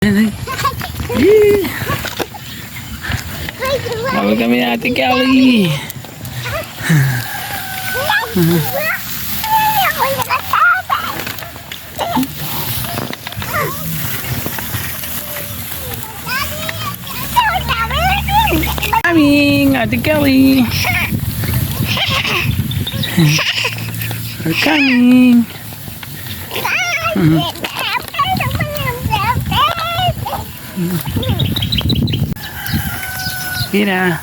Kami ni Ate Kelly. Coming, Ate Kelly. We're coming. Đi nè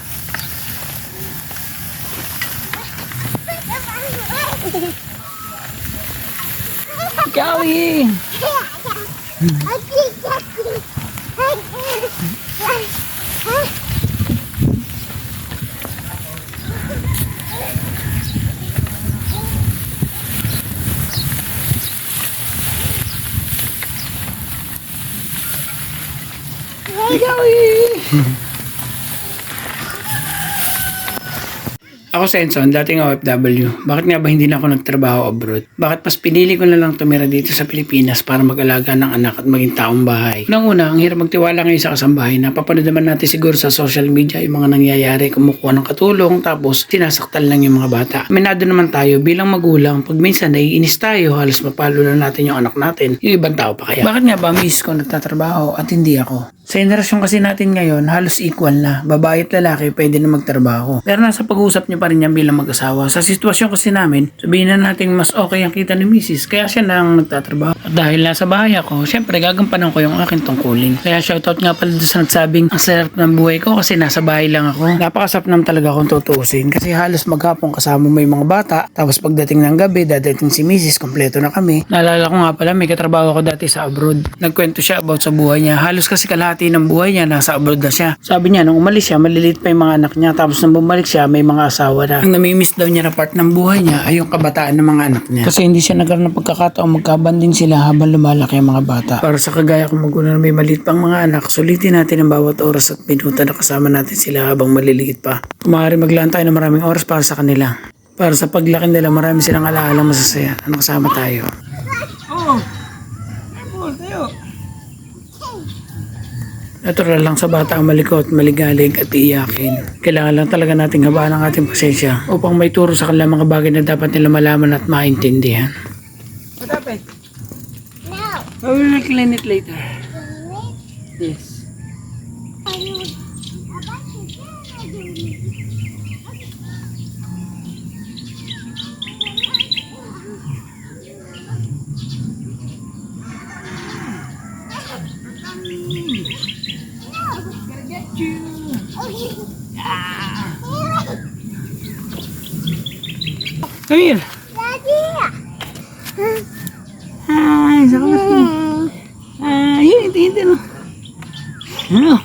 Kelly Ako si Enson, dating OFW. Bakit nga ba hindi na ako nagtrabaho abroad? Bakit mas pinili ko na lang tumira dito sa Pilipinas para mag-alaga ng anak at maging taong bahay? Unang-una, ang hirap magtiwala ngayon sa kasambahay. Napapanood naman natin siguro sa social media yung mga nangyayari, kumukuha ng katulong, tapos sinasaktan lang yung mga bata. Aminado naman tayo bilang magulang, pag minsan naiinis tayo, halos mapalo na natin yung anak natin. Yung ibang tao pa kaya. Bakit nga ba miss ko nagtatrabaho at hindi ako? Sa generasyon kasi natin ngayon, halos equal na. Babae at lalaki pwede na magtrabaho. Pero nasa pag-uusap niyo pa rin yan bilang mag-asawa. Sa sitwasyon kasi namin, sabihin na natin mas okay ang kita ni Mrs. Kaya siya na ang nagtatrabaho. At dahil nasa bahay ako, syempre gagampanan ko yung aking tungkulin. Kaya shoutout nga pala sa nagsabing ang sarap ng buhay ko kasi nasa bahay lang ako. Napakasap naman talaga akong tutuusin kasi halos maghapon kasama mo yung mga bata. Tapos pagdating ng gabi, dadating si Mrs. kompleto na kami. Naalala ko nga pala, may katrabaho ako dati sa abroad. Nagkwento siya about sa buhay niya. Halos kasi kalahati ng buhay niya, nasa abroad na siya. Sabi niya, nung umalis siya, maliliit pa yung mga anak niya. Tapos nung bumalik siya, may mga asawa na. Ang namimiss daw niya na part ng buhay niya ay yung kabataan ng mga anak niya. Kasi hindi siya nagkaroon ng pagkakataon magkabanding sila habang lumalaki ang mga bata. Para sa kagaya kong magulang na may maliit pang mga anak, sulitin natin ang bawat oras at minuto na kasama natin sila habang maliliit pa. Kung maglaan tayo ng maraming oras para sa kanila. Para sa paglaki nila, marami silang alaala masasaya na nakasama tayo. Oh, tayo. Natural lang sa bata ang malikot, maligalig at iiyakin. Kailangan lang talaga nating habaan ang ating pasensya upang may turo sa kanila mga bagay na dapat nila malaman at maintindihan. What happened? No. I will clean it later. Yes. Come here. Hi, sa kamas. Ah, yun, hindi, hindi. no. Ano?